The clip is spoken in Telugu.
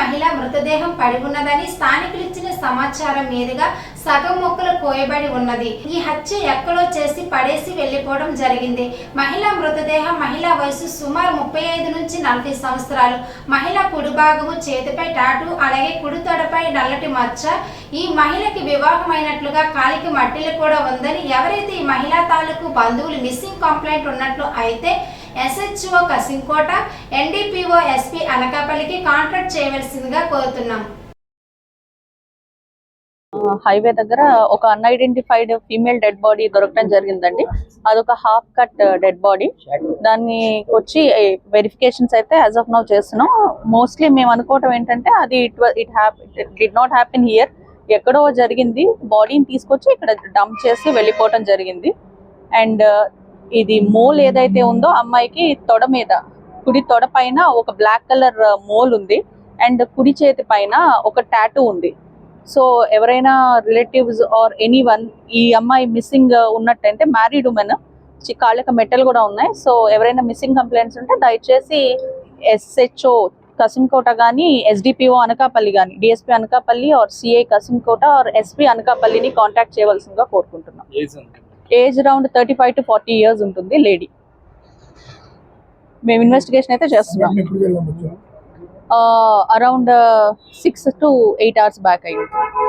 మహిళ మృతదేహం పడి ఉన్నదని స్థానికులు ఇచ్చిన సమాచారం మీదుగా సగం మొక్కలు కోయబడి ఉన్నది. ఈ హత్య ఎక్కడో చేసి పడేసి వెళ్ళిపోవడం జరిగింది. మహిళ మృతదేహం మహిళా వయసు సుమారు ముప్పై ఐదు నుంచి నలభై సంవత్సరాలు. మహిళ కుడి భాగము చేతిపై టాటు అలాగే కుడి తొడపై నల్లటి మచ్చ. ఈ మహిళకి వివాహమైనట్లుగా కాలికి మట్టిలు కూడా ఉందని ఎవరైతే ఈ మహిళా తాలూకు బంధువులు మిస్సింగ్ కంప్లైంట్ ఉన్నట్లు అయితే ఎస్హెచ్ఓ కసింకోట ఎన్డీపీఓ ఎస్పీ అనకాపల్లికి కాంట్రాక్ట్ చేయవలసిందిగా కోరుతున్నాం. హైవే దగ్గర ఒక అన్ఐడెంటిఫైడ్ ఫీమేల్ డెడ్ బాడీ దొరకడం జరిగిందండి. అదొక హాఫ్ కట్ డెడ్ బాడీ. దాన్ని వచ్చి వెరిఫికేషన్స్ అయితే యాజ్ ఆఫ్ నౌ చేస్తున్నాం. మోస్ట్లీ మేము అనుకోవటం ఏంటంటే అది it it hap it did not happen here. ఎక్కడో జరిగింది బాడీని తీసుకొచ్చి ఇక్కడ డంప్ చేసి వెళ్ళిపోవటం జరిగింది. అండ్ ఇది మోల్ ఏదైతే ఉందో అమ్మాయికి తొడ మీద కుడి తొడ పైన ఒక బ్లాక్ కలర్ uh, మోల్ ఉంది. అండ్ కుడి చేతి పైన ఒక టాటూ ఉంది. సో ఎవరైనా రిలేటివ్స్ ఆర్ ఎనీ వన్ ఈ అమ్మాయి మిస్సింగ్ uh, ఉన్నట్టయితే మ్యారీడ్ ఉమెన్ కాళ్ళకి మెట్టలు కూడా ఉన్నాయి. సో ఎవరైనా మిస్సింగ్ కంప్లైంట్స్ ఉంటే దయచేసి ఎస్హెచ్ఓ కసింకోట కానీ ఎస్డిపిఓ అనకాపల్లి కానీ DSP Anakapalli or CI Kasimkota or SP అనకాపల్లిని contact చేయవలసిందిగా కోరుకుంటున్నాం. Age around thirty five to forty years ఉంటుంది లేడీ. మేము ఇన్వెస్టిగేషన్ అయితే చేస్తున్నాం. Around six to eight hours back అయ్యి ఉంటుంది